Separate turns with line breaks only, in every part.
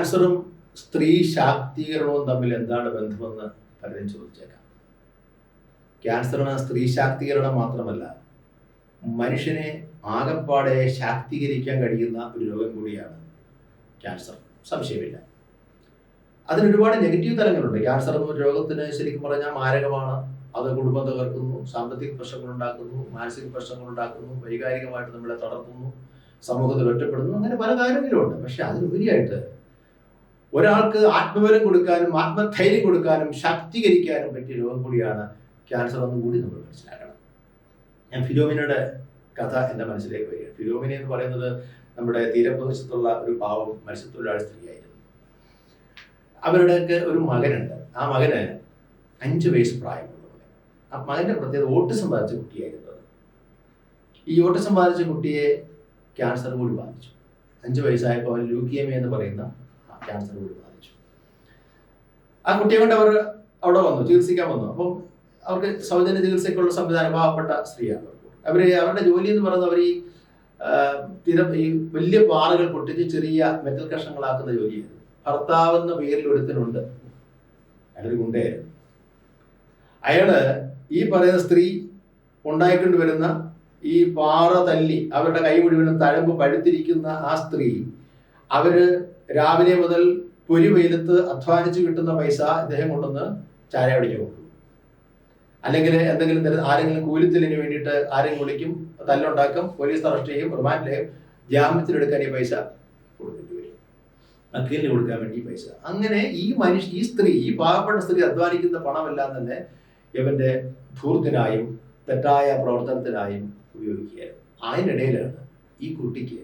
ക്യാൻസറും സ്ത്രീ ശാക്തീകരണവും തമ്മിൽ എന്താണ് ബന്ധമെന്ന് പലരും ചോദിച്ചേക്കാം. ക്യാൻസറിന് സ്ത്രീ ശാക്തീകരണം മാത്രമല്ല മനുഷ്യനെ ആകപ്പാടെ ശാക്തീകരിക്കാൻ കഴിയുന്ന ഒരു രോഗം കൂടിയാണ് ക്യാൻസർ. സംശയമില്ല. അതിന് ഒരുപാട് നെഗറ്റീവ് തലങ്ങളുണ്ട്. ക്യാൻസർ എന്ന രോഗത്തിന് ശരിക്കും പറഞ്ഞാൽ മാരകമാണ്. അത് കുടുംബം തകർക്കുന്നു സാമ്പത്തിക പ്രശ്നങ്ങൾ ഉണ്ടാക്കുന്നു മാനസിക പ്രശ്നങ്ങൾ ഉണ്ടാക്കുന്നു വൈകാരികമായിട്ട് നമ്മളെ തളർത്തുന്നു സമൂഹത്തിൽ ഒറ്റപ്പെടുന്നു അങ്ങനെ പല കാര്യങ്ങളുമുണ്ട് പക്ഷെ അതിനുപരിയായിട്ട് ഒരാൾക്ക് ആത്മബലം കൊടുക്കാനും ആത്മധൈര്യം കൊടുക്കാനും ശാക്തീകരിക്കാനും പറ്റിയ രോഗം കൂടിയാണ് ക്യാൻസർ എന്ന് കൂടി നമ്മൾ മനസ്സിലാക്കണം. ഞാൻ ഫിലോമിനയുടെ കഥ എന്റെ മനസ്സിലേക്ക് വരികയാണ് ഫിലോമിന എന്ന് പറയുന്നത് നമ്മുടെ തീരപ്രദേശത്തുള്ള ഒരു പാവം മത്സ്യത്തൊഴിലാളി സ്ത്രീയായിരുന്നു. അവരുടെയൊക്കെ ഒരു മകനുണ്ട്. ആ മകന് അഞ്ച് വയസ്സ് പ്രായമുള്ള ആ മകന്റെ പ്രത്യേകത ഓട്ടിസം ബാധിച്ച കുട്ടിയായിരുന്നു ഈ ഓട്ടിസം ബാധിച്ച കുട്ടിയെ ക്യാൻസർ കൂടി ബാധിച്ചു. അഞ്ച് വയസ്സായപ്പോൾ അവൻ ലൂക്കിയമി എന്ന് പറയുന്ന ക്യാൻസർ കൂടി ബാധിച്ചു. ആ കുട്ടിയെ കൊണ്ട് അവർ അവിടെ വന്നു ചികിത്സിക്കാൻ വന്നു. അപ്പം അവർക്ക് സൗജന്യ ചികിത്സയ്ക്കുള്ള സംവിധാനം പാവപ്പെട്ട സ്ത്രീയാണ്. അവർ അവരുടെ ജോലി എന്ന് പറയുന്നത് അവർ ഈ തിരം ഈ വലിയ പാറകൾ പൊട്ടിച്ച് ചെറിയ മെറ്റൽ കഷ്ണങ്ങളാക്കുന്ന ജോലിയായിരുന്നു. ഭർത്താവ് എന്ന പേരിൽ ഒരുത്തനുണ്ട്. അയാളൊരു ഗുണ്ടയായിരുന്നു. അയാൾ ഈ പറയുന്ന സ്ത്രീ ഉണ്ടായിക്കൊണ്ട് വരുന്ന ഈ പാറ തല്ലി അവരുടെ കൈ മുഴുവനും തഴമ്പ് പഴുത്തിരിക്കുന്ന ആ സ്ത്രീ അവർ രാവിലെ മുതൽ പൊരി വെയിലത്ത് അധ്വാനിച്ച് കിട്ടുന്ന പൈസ ഇദ്ദേഹം കൊണ്ടുവന്ന് ചായ പിടിക്കാൻ കൊടുക്കും അല്ലെങ്കിൽ എന്തെങ്കിലും തരം ആരെങ്കിലും കൂലിത്തലിന് വേണ്ടിയിട്ട് ആരെങ്കിലും വിളിക്കും തല്ലുണ്ടാക്കും പോലീസ് അറസ്റ്റ് ചെയ്യും റിമാൻഡിലെയും ജാമ്യത്തിലെടുക്കാൻ ഈ പൈസ കൊടുക്കേണ്ടി വരും. വക്കീലിന് കൊടുക്കാൻ വേണ്ടി ഈ പൈസ. അങ്ങനെ ഈ മനുഷ്യ ഈ സ്ത്രീ ഈ പാവപ്പെട്ട സ്ത്രീ അധ്വാനിക്കുന്ന പണമെല്ലാം തന്നെ ഇവന്റെ ധൂർത്തിനായും തെറ്റായ പ്രവർത്തനത്തിനായും ഉപയോഗിക്കുകയായിരുന്നു. അതിനിടയിലാണ് ഈ കുട്ടിക്ക്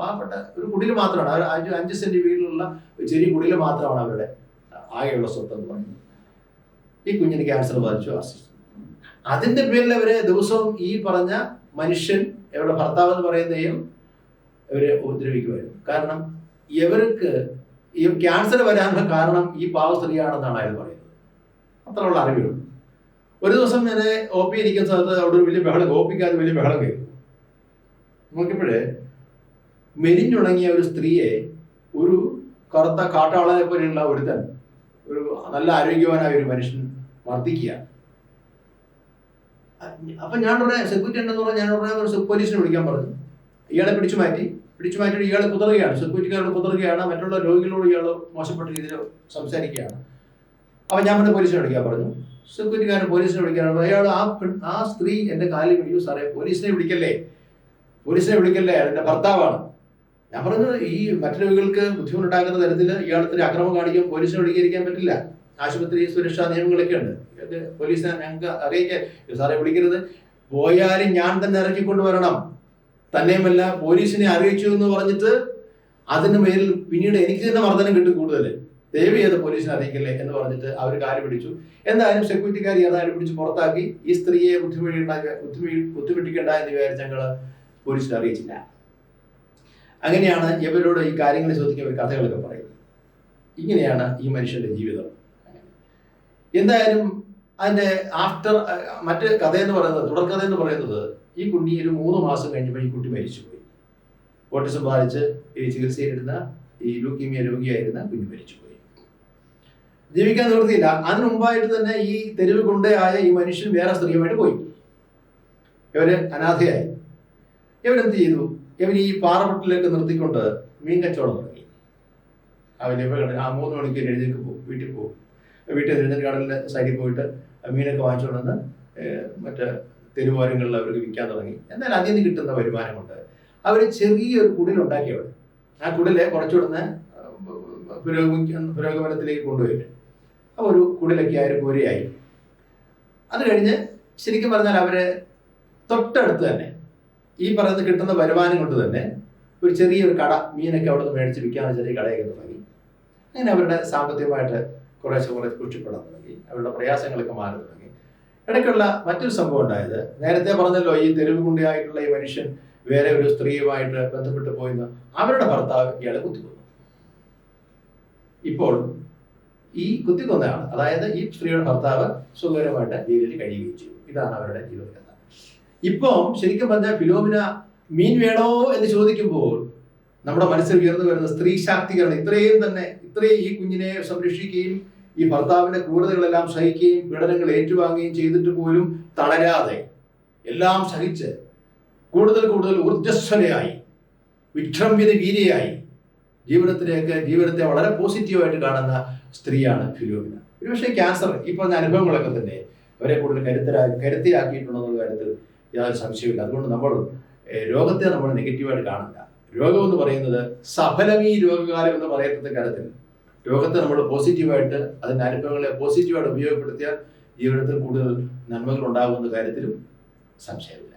പാവപ്പെട്ട ഒരു കുടിൽ മാത്രമാണ്. അവർ അഞ്ച് അഞ്ച് സെന്റ് വീട്ടിലുള്ള ചെറിയ കുടിൽ മാത്രമാണ് അവരുടെ ആകെയുള്ള സ്വത്ത് എന്ന് പറയുന്നത്. ഈ കുഞ്ഞിന് ക്യാൻസർ ബാധിച്ചു അതിന്റെ പേരിൽ അവരെ ദിവസവും ഈ പറഞ്ഞ മനുഷ്യൻ ഇവരുടെ ഭർത്താവ് എന്ന് പറയുന്നതെയും ഇവരെ ഉപദ്രവിക്കുമായിരുന്നു. കാരണം ഇവർക്ക് ഈ ക്യാൻസർ വരാനുള്ള കാരണം ഈ പാവ സ്ത്രീയാണെന്നാണ് അയാൾ പറയുന്നത്. അത്രയുള്ള അറിവുകൾ. ഒരു ദിവസം ഞാൻ ഒ പി ഇരിക്കുന്ന സ്ഥലത്ത് അവിടെ ഒരു വലിയ ബഹളം ഒ പിക്ക് വലിയ ബഹളം കയറി നോക്കിയപ്പോഴേ മെലിഞ്ഞുണങ്ങിയ ഒരു സ്ത്രീയെ ഒരു കറുത്ത കാട്ടാളനെ പോലെയുള്ള ഒരുത്തൻ ഒരു നല്ല ആരോഗ്യവാനായ ഒരു മനുഷ്യൻ മർദ്ദിക്കുക. അപ്പൊ ഞാൻ ഉടനെ സെക്യൂരിറ്റി ഉണ്ടെന്ന് പറഞ്ഞാൽ ഞാൻ ഉടനെ ഒരു പോലീസിനെ വിളിക്കാൻ പറഞ്ഞു. ഇയാളെ പിടിച്ചു മാറ്റി പിടിച്ചു മാറ്റി ഇയാൾ കുതറുകയാണ്. സെക്യൂരിറ്റിക്കാരോട് കുതറുകയാണ്. മറ്റുള്ള രോഗികളോട് ഇയാൾ മോശപ്പെട്ട രീതിയിൽ സംസാരിക്കുകയാണ്. അപ്പൊ ഞാൻ പിന്നെ പോലീസിനെ വിളിക്കാൻ പറഞ്ഞു. സെക്യൂരിറ്റിക്കാരൻ പോലീസിനെ വിളിക്കാനാണ് അയാൾ ആ ആ സ്ത്രീ എന്റെ കാലിൽ വിളിക്കൂ സാറേ പോലീസിനെ വിളിക്കല്ലേ? പോലീസിനെ വിളിക്കല്ലേ? എന്റെ ഭർത്താവാണ്. ഞാൻ പറഞ്ഞത് ഈ മറ്റു രോഗികൾക്ക് ബുദ്ധിമുട്ടുണ്ടാക്കുന്ന തരത്തിൽ ഇയാൾ ഇത്തിരി അക്രമം കാണിക്കാൻ പോലീസിനെ വിളിക്കാതിരിക്കാൻ പറ്റില്ല. ആശുപത്രി സുരക്ഷാ നിയമങ്ങളൊക്കെ ഉണ്ട്. പോലീസിനെ ഞങ്ങൾക്ക് അറിയിക്കാൻ സാറെ വിളിക്കരുത്. പോയാലും ഞാൻ തന്നെ ഇറക്കിക്കൊണ്ട് വരണം തന്നെയുമല്ല പോലീസിനെ അറിയിച്ചു എന്ന് പറഞ്ഞിട്ട് അതിന് മേലിൽ പിന്നീട് എനിക്ക് തന്നെ മർദ്ദനം കിട്ടും കൂടുതൽ. ദയവ് ചെയ്ത് പോലീസിനെ അറിയിക്കല്ലേ എന്ന് പറഞ്ഞിട്ട് അവർ കാര്യം പിടിച്ചു. എന്തായാലും സെക്യൂരിറ്റിക്കാർ ഏതായാലും പിടിച്ച് പുറത്താക്കി. ഈ സ്ത്രീയെ ബുദ്ധിമുട്ടി ബുദ്ധിമുട്ടിക്കണ്ട എന്ന് വിചാരിച്ച് ഞങ്ങൾ പോലീസിനെ അറിയിച്ചില്ല. അങ്ങനെയാണ് ഇവരോട് ഈ കാര്യങ്ങളെ ചോദിക്കുന്ന ഒരു കഥകളൊക്കെ പറയുന്നത്. ഇങ്ങനെയാണ് ഈ മനുഷ്യന്റെ ജീവിതം. എന്തായാലും അതിന്റെ ആഫ്റ്റർ മറ്റ് കഥ എന്ന് പറയുന്നത് തുടർക്കഥ എന്ന് പറയുന്നത് ഈ കുട്ടി ഒരു മൂന്ന് മാസം കഴിഞ്ഞപ്പോൾ ഈ കുട്ടി മരിച്ചുപോയി. ഓട്ടിസം ബാധിച്ച് ഈ ചികിത്സയിലിരുന്ന ഈ ലൂക്കീമിയ രോഗിയായിരുന്ന കുഞ്ഞു മരിച്ചുപോയി. ജീവിക്കാൻ നിവൃത്തിയില്ല. അതിനു മുമ്പായിട്ട് തന്നെ ഈ തെരുവ് കൊണ്ടയായ ഈ മനുഷ്യൻ വേറെ സ്ത്രീയുമായിട്ട് പോയി. ഇവർ അനാഥയായി. ഇവരെന്ത് ചെയ്തു? ഇവർ ഈ പാറമുട്ടിലേക്ക് നിർത്തിക്കൊണ്ട് മീൻ കച്ചവടം തുടങ്ങി. അവൻ ഇവ ആ മൂന്ന് മണിക്ക് എഴുന്നേക്ക് പോകും വീട്ടിൽ പോകും. വീട്ടിൽ എഴുന്നേറ്റ് കടലിന്റെ സൈഡിൽ പോയിട്ട് മീനൊക്കെ വാങ്ങിച്ചുകൊണ്ട് വന്ന് ഏഹ് മറ്റേ തെരുവോരങ്ങളിൽ അവർക്ക് വിൽക്കാൻ തുടങ്ങി. എന്നാൽ അതിൽ നിന്ന് കിട്ടുന്ന വരുമാനം കൊണ്ട് അവർ ചെറിയൊരു കുടിലുണ്ടാക്കി അവിടെ. ആ കുടിലെ കുറച്ചുകൂടെ പുരോഗമി പുരോഗമനത്തിലേക്ക് കൊണ്ടുപോയിട്ട് അപ്പോൾ ഒരു കുടിലൊക്കെ ആയി ഒരു പോരയായി അത് കഴിഞ്ഞ് ശരിക്കും പറഞ്ഞാൽ അവരെ തൊട്ടടുത്ത് തന്നെ ഈ പറയുന്നത് കിട്ടുന്ന വരുമാനം കൊണ്ട് തന്നെ ഒരു ചെറിയൊരു കട മീനൊക്കെ അവിടെ നിന്ന് മേടിച്ച് വിൽക്കാനുള്ള ചെറിയ കടയൊക്കെ തുടങ്ങി. അങ്ങനെ അവരുടെ സാമ്പത്തികമായിട്ട് കുറേശ്ശെ കുറേ പുഷ്ടിപ്പെടാൻ തുടങ്ങി. അവരുടെ പ്രയാസങ്ങളൊക്കെ മാറി തുടങ്ങി. ഇടയ്ക്കുള്ള മറ്റൊരു സംഭവം ഉണ്ടായത് നേരത്തെ പറഞ്ഞല്ലോ ഈ തെരുവ് കുണ്ടിയായിട്ടുള്ള ഈ മനുഷ്യൻ വേറെ ഒരു സ്ത്രീയുമായിട്ട് ബന്ധപ്പെട്ട് പോയിന്ന്. അവരുടെ ഭർത്താവ് ഇയാളെ കുത്തിക്കൊന്നു. ഇപ്പോൾ ഈ കുത്തിക്കൊന്നയാൾ അതായത് ഈ സ്ത്രീയുടെ ഭർത്താവ് സുഖകരമായിട്ട് ജയിലിൽ കഴിയുകയും ചെയ്തു. ഇതാണ് അവരുടെ ജീവിതകഥ ഇപ്പം ശരിക്കും പറഞ്ഞാൽ ഫിലോമിന മീൻ വേണോ എന്ന് ചോദിക്കുമ്പോൾ നമ്മുടെ മനസ്സിൽ ഉയർന്നു വരുന്ന സ്ത്രീ ശാക്തീകരണം ഇത്രയും തന്നെ ഇത്രയും ഈ കുഞ്ഞിനെ സംരക്ഷിക്കുകയും ഈ ഭർത്താവിന്റെ ക്രൂരതകളെല്ലാം സഹിക്കുകയും പീഡനങ്ങൾ ഏറ്റുവാങ്ങുകയും ചെയ്തിട്ട് പോലും തളരാതെ എല്ലാം സഹിച്ച് കൂടുതൽ കൂടുതൽ ഊർജസ്വലയായി വിക്രംവിത വീരയായി ജീവിതത്തിലേക്ക് ജീവിതത്തെ വളരെ പോസിറ്റീവായിട്ട് കാണുന്ന സ്ത്രീയാണ് ഫിലോമിന. ഒരുപക്ഷെ ക്യാൻസർ പറഞ്ഞ അനുഭവങ്ങളൊക്കെ തന്നെ അവരെ കൂടുതൽ കരുത്തരാ കരുത്തിയാക്കിയിട്ടുണ്ടെന്നുള്ള കാര്യത്തിൽ യാതൊരു സംശയമില്ല അതുകൊണ്ട് നമ്മൾ രോഗത്തെ നമ്മൾ നെഗറ്റീവായിട്ട് കാണില്ല രോഗം എന്ന് പറയുന്നത് സഫലമീ രോഗകാലം എന്ന് പറയപ്പെടുന്ന കാര്യത്തിൽ. രോഗത്തെ നമ്മൾ പോസിറ്റീവായിട്ട് അതിന്റെ അനുഭവങ്ങളെ പോസിറ്റീവായിട്ട് ഉപയോഗപ്പെടുത്തിയാൽ ജീവിതത്തിൽ കൂടുതൽ നന്മകൾ ഉണ്ടാകുന്ന കാര്യത്തിലും സംശയമില്ല.